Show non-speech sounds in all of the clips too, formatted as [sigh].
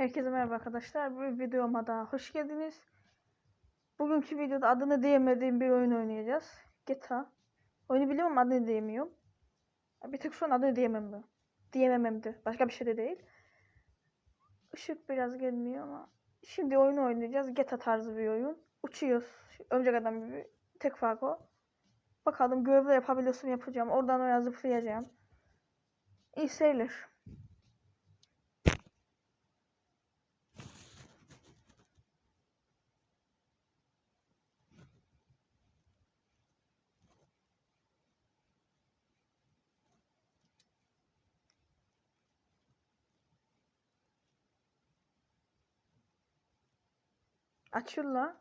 Herkese merhaba arkadaşlar. Bu videoma daha hoş geldiniz. Bugünkü videoda adını diyemediğim bir oyun oynayacağız. GTA. Oyunu biliyorum ama adını diyemiyorum. Bir tek an adını diyemem? Diyemememdir. Başka bir şey de değil. Işık biraz gelmiyor ama. Şimdi oyunu oynayacağız. GTA tarzı bir oyun. Uçuyoruz. Önceki adam gibi. Tek fark o. Bakalım görevler yapabiliyorsam yapacağım. Oradan oraya zıplayacağım. İyi seyirler. Açıl la.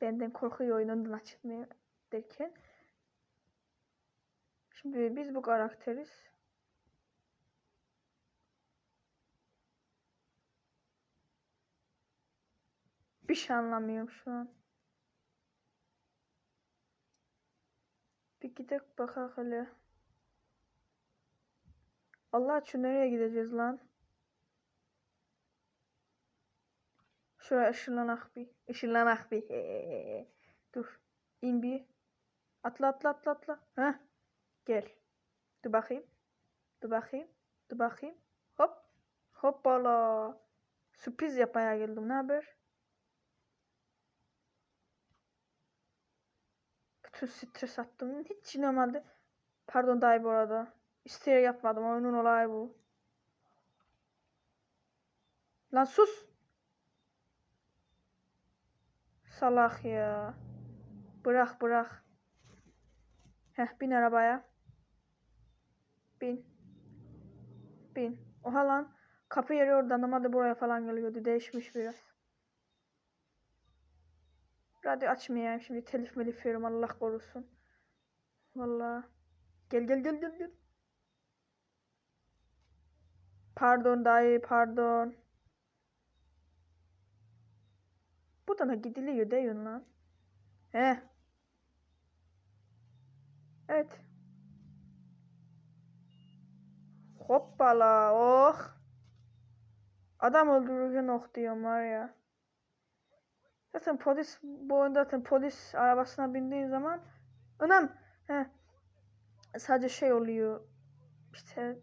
Benden korkuyor oyunundan açılmıyor derken. Şimdi biz bu karakteriz. Bir şey anlamıyorum şu an. Bir gidelim bakalım hele. Allah şu nereye gideceğiz lan? Şuraya ışınlanak bir. Işınlanak bir. Hehehe. Dur. İn bir. Atla atla atla atla. Heh. Gel. Dur bakayım. Dur bakayım. Dur bakayım. Hop. Hoppala. Sürpriz yapmaya geldim. Ne haber? Bütün stres attım. Hiç inanmadı. Pardon dayı bu arada. İsteyerek yapmadım. Oyunun olayı bu. Lan sus. Salak ya. Bırak bırak. Heh bin arabaya. Bin. Bin. Oha lan. Kapı yeri oradan ama da buraya falan geliyordu. Değişmiş biraz. Radyo açmayayım şimdi telif melif yiyorum Allah korusun. Vallahi. Gel gel gel gel gel. Pardon dayı pardon. Buradan da gidiliyor mi lan? He. Evet. Hoppala oh. Adam öldürürken oh diyorum var ya. Zaten polis bu oyunda zaten polis arabasına bindiğin zaman anam he, sadece şey oluyor işte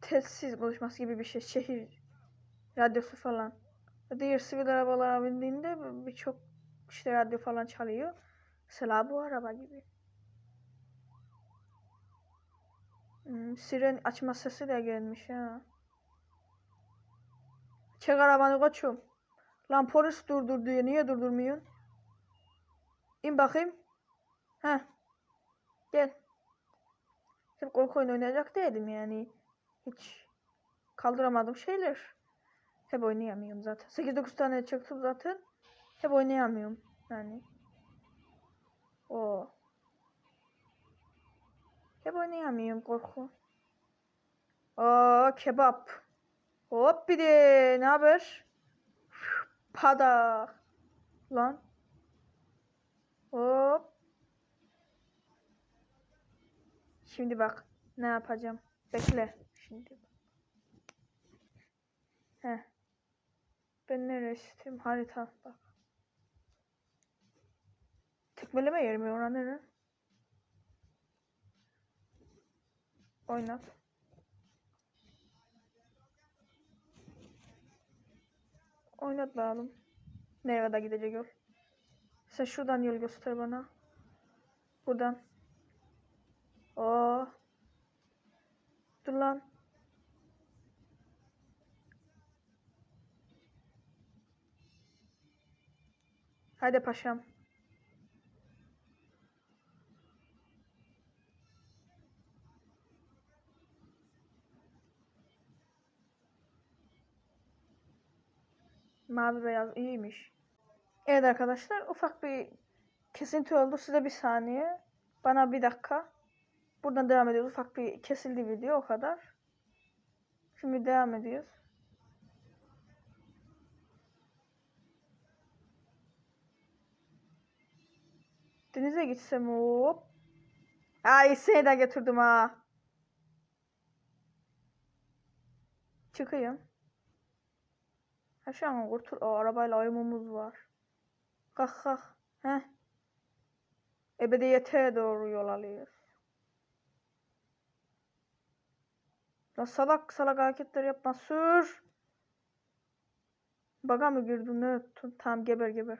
telsiz konuşması gibi bir şey şehir radyosu falan. Diğer sivil arabalara bindiğinde birçok işte radyo falan çalıyor. Mesela bu araba gibi. Hmm, siren açma sesi de gelmiş ha. Çek arabanı koçum. Lan polis durdur diyor. Niye durdurmuyorsun? İn bakayım. Heh. Gel. Hep korku oyunu oynayacak değilim yani. Hiç kaldıramadım şeyler. Hep oynayamıyorum zaten. 8-9 tane çıktım zaten. Hep oynayamıyorum. Yani. O. Hep oynayamıyorum korku. Aa kebap. Hop bir de ne haber? Pada. Lan. Hop. Şimdi bak ne yapacağım. Bekle. Şimdi. Heh. Ben neresi istiyorum? Harita bak. Tekmeleme yerim ya oran nere? Oynat. Oynat bakalım. Nereye kadar gidecek yol? Sen şuradan yol göster bana. Buradan. Oo. Dur lan. Hadi paşam. Mavi beyaz iyiymiş. Evet arkadaşlar ufak bir kesinti oldu. Size bir saniye. Bana bir dakika. Buradan devam ediyoruz. Ufak bir kesildi video o kadar. Şimdi devam ediyoruz. Denize gitsem hop. Ay seni de götürdüm ha. Çıkayım. An kurtul. O arabayla ayımımız var. Kalk kalk. Heh. Ebediyete doğru yol alıyoruz. Lan salak salak hareketler yapma. Sür. Baga mı girdin? Ne öttün? Tamam geber geber.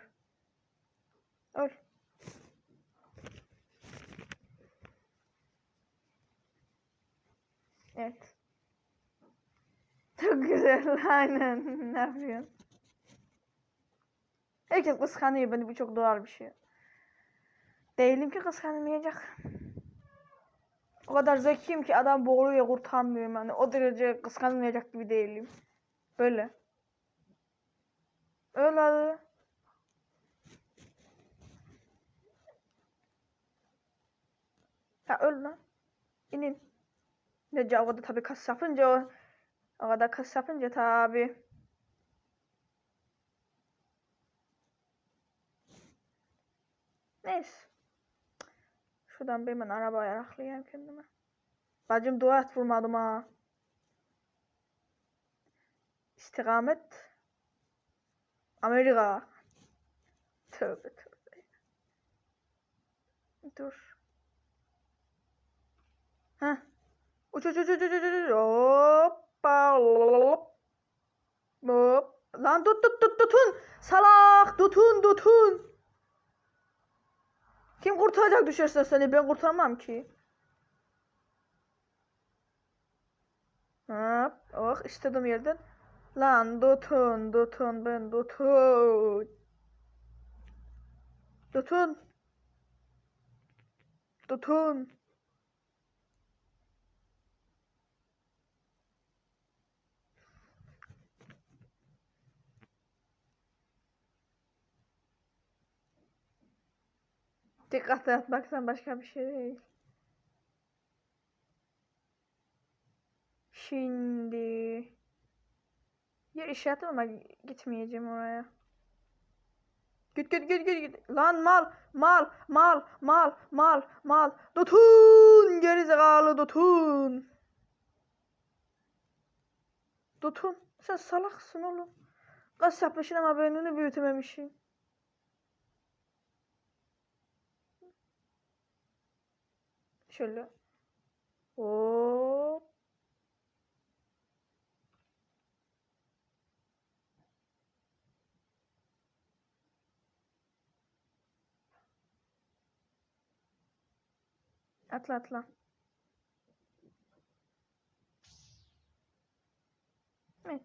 Öl. Evet. Çok güzel. [laughs] Aynen. Ne yapıyorsun? Herkes kıskanıyor beni. Bu çok doğal bir şey. Değilim ki kıskanmayacak. O kadar zekiyim ki adam boğuluyor kurtarmıyorum yani. O derece kıskanmayacak gibi değilim. Böyle. Öyle. Ya öl lan. İnin. Nece o kadar tabii kas yapınca o kadar kas yapınca tabii. Neyse. Şuradan bir hemen araba ayaklayayım kendime. Bacım dua et vurmadım ha. İstikamet. Amerika. Tövbe tövbe. Dur. Heh. Uç uç uç uç uç uç. Hoppa. Hop. Lan tut tut tut tutun. Salak tutun tutun. Kim kurtaracak düşerse seni ben kurtaramam ki. Hop. Oh istediğim yerden. Lan tutun tutun ben tutun. Tutun. Tutun. Dikkat baksan başka bir şey değil. Şimdi yer işaretim ama gitmeyeceğim oraya. Git git git git git. Lan mal mal mal mal mal mal. Tutun gerizekalı tutun. Tutun. Sen salaksın oğlum. Gaz yapmışsın ama beynini büyütememişsin. Şöyle. Hop. Atla atla. Evet.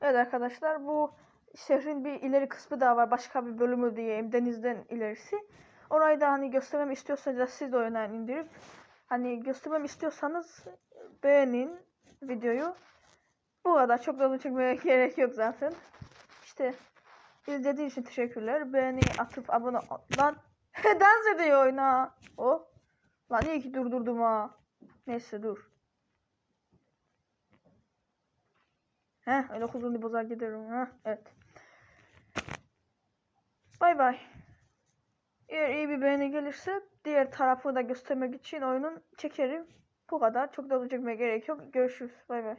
Evet arkadaşlar bu şehrin bir ileri kısmı daha var. Başka bir bölümü diyeyim. Denizden ilerisi. Orayı da hani göstermem istiyorsanız siz de oyundan indirip hani göstermem istiyorsanız beğenin videoyu. Bu kadar çok da çekmeye [laughs] gerek yok zaten. İşte izlediğiniz için teşekkürler. Beğeni atıp abone. Lan [laughs] dans ediyor oyuna. O. Lan iyi ki durdurdum ha. Neyse dur. Heh öyle huzurlu bozar giderim. Heh evet. Bay bay. Eğer iyi bir beğeni gelirse diğer tarafı da göstermek için oyunun çekerim. Bu kadar. Çok da uzun çekmeye gerek yok. Görüşürüz. Bay bay.